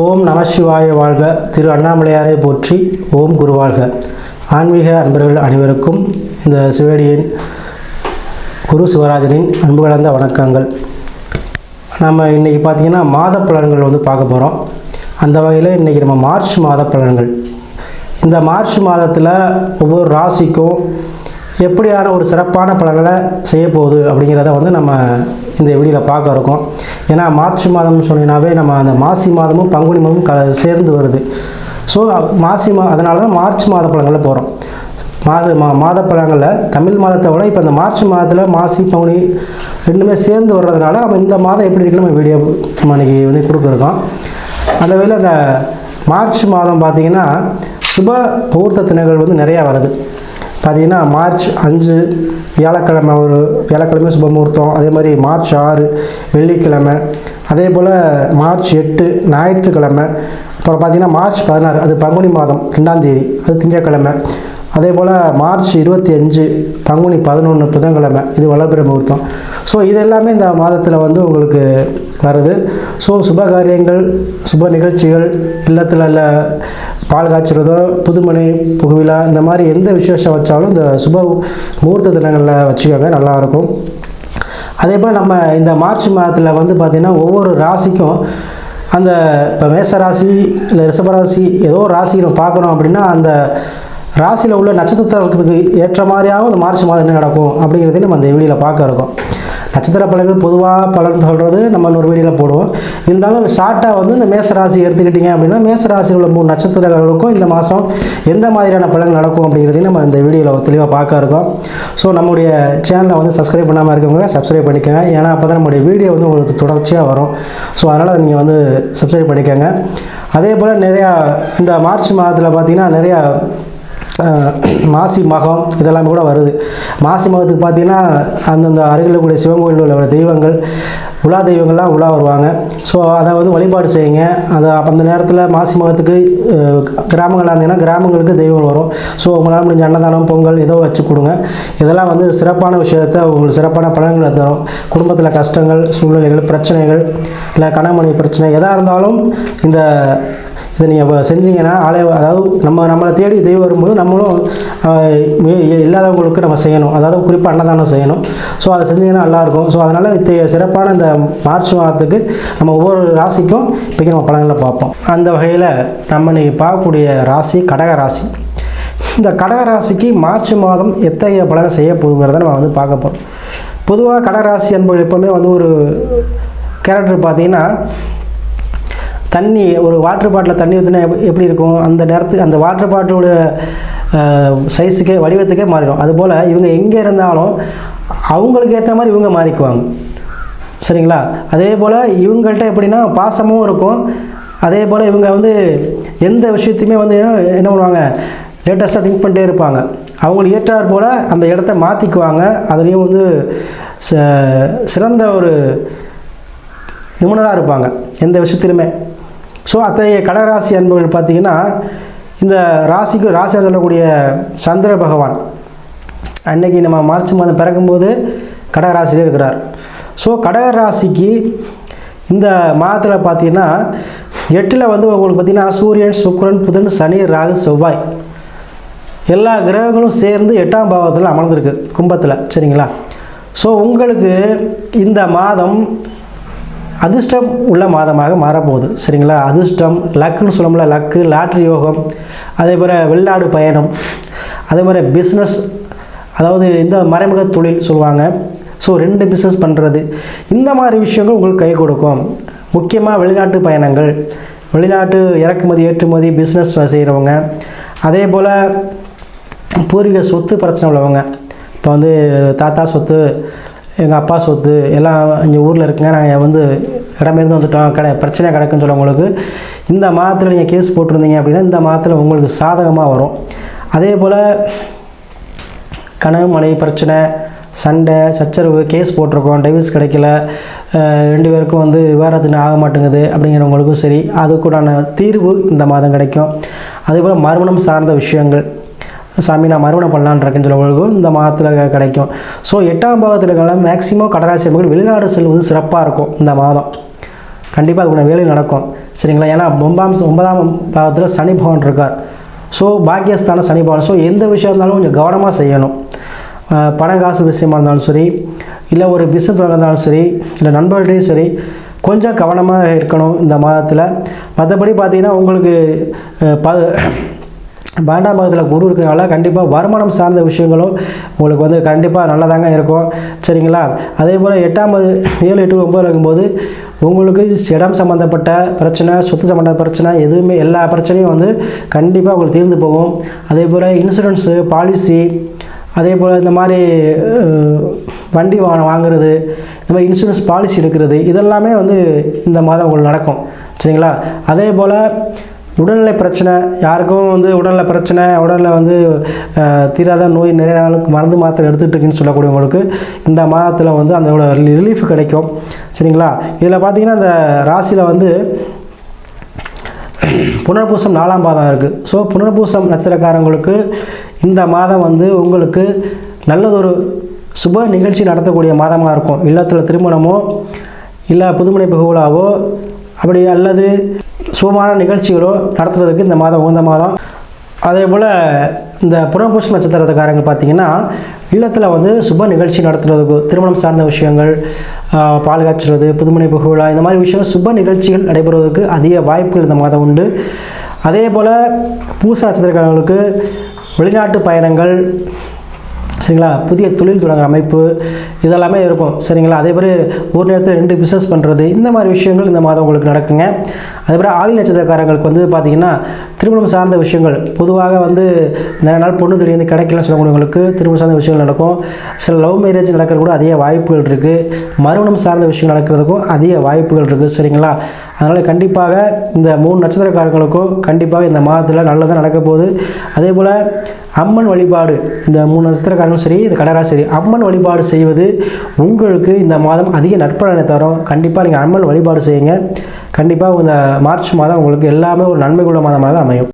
ஓம் நமசிவாய வாழ்க. திரு அண்ணாமலையாரை போற்றி ஓம் குரு வாழ்க. ஆன்மீக அன்பர்கள் அனைவருக்கும் இந்த சிவடியின் குரு சிவராஜனின் அன்பு கலந்த வணக்கங்கள். நம்ம இன்றைக்கி பார்த்தீங்கன்னா மாத பலன்கள் வந்து பார்க்க போகிறோம் அந்த வகையில் இன்றைக்கி நம்ம மார்ச் மாத பலன்கள். இந்த மார்ச் மாதத்தில் ஒவ்வொரு ராசிக்கும் எப்படியான ஒரு சிறப்பான பலன்களை செய்ய போகுது அப்படிங்கிறத வந்து நம்ம இந்த வீடியோவில் பார்க்க இருக்கோம். ஏன்னா மார்ச் மாதம்னு சொன்னீங்கன்னாவே நம்ம அந்த மாசி மாதமும் பங்குனி மாதமும் க சேர்ந்து வருது. ஸோ மாசி மா அதனால தான் மார்ச் மாத பழங்களில் போகிறோம் மாத மா மாத பலன்களில் தமிழ் மாதத்தை விட இப்போ இந்த மார்ச் மாதத்தில் மாசி பங்குனி ரெண்டுமே சேர்ந்து வர்றதுனால நம்ம இந்த மாதம் எப்படி இருக்குன்னு நம்ம வீடியோ நம்ம வந்து கொடுக்குறோம் அந்த வகையில் அந்த மார்ச் மாதம் பார்த்திங்கன்னா சுப முகூர்த்த தினங்கள் வந்து நிறையா வருது. பார்த்தீங்கன்னா மார்ச் அஞ்சு வியாழக்கிழமை ஒரு வியாழக்கிழமை சுப முகூர்த்தம் அதே மாதிரி மார்ச் ஆறு வெள்ளிக்கிழமை. அதே போல் மார்ச் எட்டு ஞாயிற்றுக்கிழமை. அப்புறம் பார்த்தீங்கன்னா மார்ச் பதினாறு அது பங்குனி மாதம் ரெண்டாந்தேதி அது திங்கட்கிழமை அதே போல் மார்ச் இருபத்தி அஞ்சு பங்குனி பதினொன்று புதன்கிழமை இது வளர்பிற முகூர்த்தம். ஸோ இது எல்லாமே இந்த மாதத்தில் வந்து உங்களுக்கு வருது. ஸோ சுப காரியங்கள் சுப நிகழ்ச்சிகள் இல்லத்தில் இல்லை பால் காய்ச்சுறதோ புதுமனை புகுவிழா இந்த மாதிரி எந்த விசேஷம் வச்சாலும் இந்த சுப முகூர்த்த தினங்களில் வச்சுக்கோங்க நல்லாயிருக்கும் அதே போல் நம்ம இந்த மார்ச் மாதத்தில் வந்து பார்த்திங்கன்னா ஒவ்வொரு ராசிக்கும் அந்த இப்போ மேச ராசி இல்லை ரிஷபராசி ஏதோ ஒரு ராசி நம்ம பார்க்குறோம் அப்படின்னா அந்த ராசியில் உள்ள நட்சத்திரத்துக்கு ஏற்ற மாதிரியாகவும் இந்த மார்ச் மாதம் என்ன நடக்கும் அப்படிங்கிறதையும் நம்ம அந்த வீடியோவில் பார்க்க இருக்கோம். நட்சத்திர பலன்கள் பொதுவாக பலன் சொல்கிறது நம்ம இன்னொரு வீடியோவில் போடுவோம். இருந்தாலும் ஷார்ட்டாக வந்து இந்த மேச ராசி எடுத்துக்கிட்டிங்க அப்படின்னா மேச ராசியில் உள்ள மூணு நட்சத்திரங்களுக்கும் இந்த மாதம் எந்த மாதிரியான பலன் நடக்கும் அப்படிங்கிறதையும் நம்ம இந்த வீடியோவில் தெளிவாக பார்க்க இருக்கோம். ஸோ நம்முடைய சேனலை வந்து சப்ஸ்கிரைப் பண்ணாமல் இருக்கவங்க சப்ஸ்கிரைப் பண்ணிக்கோங்க. ஏன்னா அப்போ தான் நம்முடைய வீடியோ வந்து உங்களுக்கு தொடர்ச்சியாக வரும். ஸோ அதனால் நீங்கள் வந்து சப்ஸ்கிரைப் பண்ணிக்கோங்க. அதே போல் நிறையா இந்த மார்ச் மாதத்தில் பார்த்திங்கன்னா நிறையா மாசி மகம் இதெல்லாமே கூட வருது. மாசி மகத்துக்கு பார்த்தீங்கன்னா அந்தந்த அருகில் கூடிய சிவன் கோயிலில் உள்ள தெய்வங்கள் உலா தெய்வங்கள்லாம் உலா வருவாங்க. ஸோ அதை வந்து வழிபாடு செய்யுங்க. அதை அப்போ அந்த நேரத்தில் மாசி மகத்துக்கு கிராமங்களாக இருந்தீங்கன்னா கிராமங்களுக்கு தெய்வங்கள் வரும். ஸோ உங்களால் முடிஞ்ச அன்னதானம் பொங்கல் ஏதோ வச்சு கொடுங்க. இதெல்லாம் வந்து சிறப்பான விஷயத்தை உங்களுக்கு சிறப்பான பலன்களை தரும். குடும்பத்தில் கஷ்டங்கள் சூழ்நிலைகள் பிரச்சனைகள் இல்லை கணமணி பிரச்சனை எதாக இருந்தாலும் இந்த இதை நீங்கள் செஞ்சீங்கன்னா ஆலய அதாவது நம்ம நம்மளை தேடி தெய்வம் வரும்போது நம்மளும் இல்லாதவங்களுக்கு நம்ம செய்யணும். அதாவது குறிப்பாக அன்னதானம் செய்யணும். ஸோ அதை செஞ்சீங்கன்னா நல்லாயிருக்கும். ஸோ அதனால் இத்தகைய சிறப்பான இந்த மார்ச் மாதத்துக்கு நம்ம ஒவ்வொரு ராசிக்கும் இப்போ நம்ம பலன்களை பார்ப்போம். அந்த வகையில் நம்ம நீங்கள் பார்க்கக்கூடிய ராசி கடக ராசி. இந்த கடக ராசிக்கு மார்ச் மாதம் எத்தகைய பலனை செய்ய போகுங்கிறத நம்ம வந்து பார்க்க போகிறோம் பொதுவாக கடகராசி என்பது எப்போவுமே வந்து ஒரு கேரக்டர் பார்த்தீங்கன்னா தண்ணி ஒரு வாட்டர் பாட்டில் தண்ணி ஊற்றினா எப்படி இருக்கும்? அந்த நேரத்துக்கு அந்த வாட்டர் பாட்டிலோட சைஸுக்கே வடிவத்துக்கே மாறிடும். அதுபோல் இவங்க எங்கே இருந்தாலும் அவங்களுக்கு ஏற்ற மாதிரி இவங்க மாறிக்குவாங்க. சரிங்களா? அதே போல் இவங்கள்ட்ட எப்படின்னா பாசமும் இருக்கும். அதே போல் இவங்க வந்து எந்த விஷயத்தையுமே வந்து என்ன பண்ணுவாங்க? லேட்டஸ்ட்டாக திங்க் பண்ணிட்டே இருப்பாங்க. அவங்களுக்கு ஏற்றாற் போல் அந்த இடத்த மாற்றிக்குவாங்க அதுலேயும் வந்து ச- சிறந்த ஒரு நிபுணராக இருப்பாங்க. எந்த விஷயத்திலுமே. ஸோ அத்தகைய கடகராசி அன்பர்கள் பார்த்தீங்கன்னா இந்த ராசிக்கு ராசியாக சொல்லக்கூடிய சந்திர பகவான். அன்னைக்கு நம்ம மார்ச் மாதம் பிறக்கும்போது கடகராசியிலே இருக்கிறார். ஸோ கடகராசிக்கு இந்த மாதத்தில் பார்த்தீங்கன்னா எட்டில் வந்து உங்களுக்கு பார்த்திங்கன்னா சூரியன் சுக்ரன் புதன் சனி ராகு செவ்வாய். எல்லா கிரகங்களும் சேர்ந்து எட்டாம் பாவத்தில் அமர்ந்திருக்கு கும்பத்தில். சரிங்களா? ஸோ உங்களுக்கு இந்த மாதம் அதிர்ஷ்டம் உள்ள மாதமாக மாறப்போகுது. சரிங்களா? அதிர்ஷ்டம் லக்குன்னு சொல்லமுல லக்கு லாட்ரி யோகம் அதே போல் வெளிநாடு பயணம் அதே மாதிரி பிஸ்னஸ் அதாவது இந்த மறைமுக தொழில் சொல்லுவாங்க. ஸோ ரெண்டு பிஸ்னஸ் பண்ணுறது இந்த மாதிரி விஷயங்கள் உங்களுக்கு கை கொடுக்கும். முக்கியமாக வெளிநாட்டு பயணங்கள் வெளிநாட்டு இறக்குமதி ஏற்றுமதி பிஸ்னஸ் செய்கிறவங்க அதே போல் பூர்வீக சொத்து பிரச்சனை உள்ளவங்க. இப்போ வந்து தாத்தா சொத்து எங்கள் அப்பா சொத்து எல்லாம் இங்கே ஊரில் இருக்குங்க. நாங்கள் வந்து இடமேருந்து வந்துட்டோம். கடை பிரச்சனை கிடக்குன்னு சொல்லவங்களுக்கு இந்த மாதத்தில் நீங்கள் கேஸ் போட்டிருந்தீங்க அப்படின்னா இந்த மாதத்தில் உங்களுக்கு சாதகமாக வரும். அதே போல் கனவு மனைவி பிரச்சனை சண்டை சச்சரவு கேஸ் போட்டிருக்கோம். டைவர்ஸ் கிடைக்கல. ரெண்டு பேருக்கும் வந்து விவாகரத்துன்னு ஆக மாட்டேங்குது அப்படிங்கிறவங்களுக்கும் சரி. அதுக்குண்டான தீர்வு இந்த மாதம் கிடைக்கும். அதே போல் மறுமணம் சார்ந்த விஷயங்கள். சாமி நான் மறுமணம் பண்ணலான்னு இருக்கேன்னு உலகம் இந்த மாதத்தில் கிடைக்கும். ஸோ எட்டாம் பாகத்தில் மேக்ஸிமம் கடராசி அம்மர்கள் வெளிநாடு செல்வது சிறப்பாக இருக்கும் இந்த மாதம். கண்டிப்பாக அதுக்குள்ள வேலை நடக்கும். சரிங்களா? ஏன்னா ஒன்பதாம் ஒன்பதாம் பாகத்தில் சனி பகவான் இருக்கார். ஸோ பாக்கியஸ்தான சனி பகவான். ஸோ எந்த விஷயம் இருந்தாலும் கொஞ்சம் கவனமாக செய்யணும். பணம் பண காசு விஷயமா இருந்தாலும் சரி இல்லை ஒரு பிஸ்னஸ் இருந்தாலும் சரி இல்லை நண்பர்கள்டையும் சரி கொஞ்சம் கவனமாக இருக்கணும் இந்த மாதத்தில். மற்றபடி பார்த்தீங்கன்னா உங்களுக்கு ப பன்னெண்டாம் பாகத்தில் குரு இருக்கிறனால கண்டிப்பாக வருமானம் சார்ந்த விஷயங்களும் உங்களுக்கு வந்து கண்டிப்பாக நல்லதாங்க இருக்கும். சரிங்களா? அதே போல் எட்டாம்பது ஏழு எட்டு ஒம்பது இருக்கும்போது உங்களுக்கு இடம் சம்மந்தப்பட்ட பிரச்சனை சொத்து சம்மந்த பிரச்சனை எதுவுமே எல்லா பிரச்சனையும் வந்து கண்டிப்பாக உங்களுக்கு தீர்ந்து போகும். அதே போல் இன்சூரன்ஸு பாலிசி அதே போல் இந்த மாதிரி வண்டி வாகனம் வாங்குறது இந்த மாதிரி இன்சூரன்ஸ் பாலிசி எடுக்கிறது இதெல்லாமே வந்து இந்த மாதம் உங்களுக்கு நடக்கும். சரிங்களா? அதே போல் உடல்நிலை பிரச்சனை யாருக்கும் வந்து உடல்நிலை பிரச்சனை உடலில் வந்து தீராத நோய் நிறைய நாளுக்கு மருந்து மாத்திரை எடுத்துகிட்டு இருக்குன்னு சொல்லக்கூடியவங்களுக்கு இந்த மாதத்தில் வந்து அந்த ரிலீஃப் கிடைக்கும். சரிங்களா? இதில் பார்த்தீங்கன்னா அந்த ராசியில் வந்து புனர்பூசம் நாலாம் பாதம் இருக்குது ஸோ புனர்பூசம் நட்சத்திரக்காரங்களுக்கு இந்த மாதம் வந்து உங்களுக்கு நல்லதொரு சுப நிகழ்ச்சி நடத்தக்கூடிய மாதமாக இருக்கும். இல்லத்தில் திருமணமோ இல்லை புதுமனை புகழாவோ அப்படி அல்லது சுபமான நிகழ்ச்சிகளோ நடத்துறதுக்கு இந்த மாதம் உகந்த மாதம். அதே போல் இந்த புனர்பூச நட்சத்திரத்துக்காரங்க பார்த்தீங்கன்னா இல்லத்தில் வந்து சுப நிகழ்ச்சி நடத்துறதுக்கு திருமணம் சார்ந்த விஷயங்கள் பால் காய்ச்சுறது புதுமனை புகழா இந்த மாதிரி விஷயம் சுப நிகழ்ச்சிகள் நடைபெறுவதற்கு அதிக வாய்ப்புகள் இந்த மாதம் உண்டு. அதே போல் பூச நட்சத்திரக்காரங்களுக்கு வெளிநாட்டு பயணங்கள் சரிங்களா? புதிய தொழில் தொடங்குற அமைப்பு இதெல்லாமே இருக்கும். சரிங்களா? அதே மாதிரி ஒரு நேரத்தில் ரெண்டு பிஸ்னஸ் பண்ணுறது இந்த மாதிரி விஷயங்கள் இந்த மாதம் உங்களுக்கு நடக்குங்க. அதே மாதிரி ஆயுள் நட்சத்திரக்காரங்களுக்கு வந்து பார்த்திங்கன்னா திருமணம் சார்ந்த விஷயங்கள் பொதுவாக வந்து நிறைய நாள் பொண்ணு தெரியுது கிடைக்கலன்னு சொல்லக்கூடியவங்களுக்கு திருமணம் சார்ந்த விஷயங்கள் நடக்கும். சில லவ் மேரேஜ் நடக்கிற கூட அதிக வாய்ப்புகள் இருக்குது மறுமணம் சார்ந்த விஷயங்கள் நடக்கிறதுக்கும் அதிக வாய்ப்புகள் இருக்குது சரிங்களா? அதனால் கண்டிப்பாக இந்த மூணு நட்சத்திரக்காரங்களுக்கும் கண்டிப்பாக இந்த மாதத்தில் நல்லதாக நடக்க போகுது. அதே போல் அம்மன் வழிபாடு இந்த மூணு நட்சத்திரக்காரங்களும் சரி இந்த கடகா சரி அம்மன் வழிபாடு செய்வது உங்களுக்கு இந்த மாதம் அதிக நற்பலனை தரும். கண்டிப்பாக நீங்கள் அம்மன் வழிபாடு செய்யுங்க. கண்டிப்பாக இந்த மார்ச் மாதம் உங்களுக்கு எல்லாமே ஒரு நன்மைக்குள்ள மாதமாக அமையும்.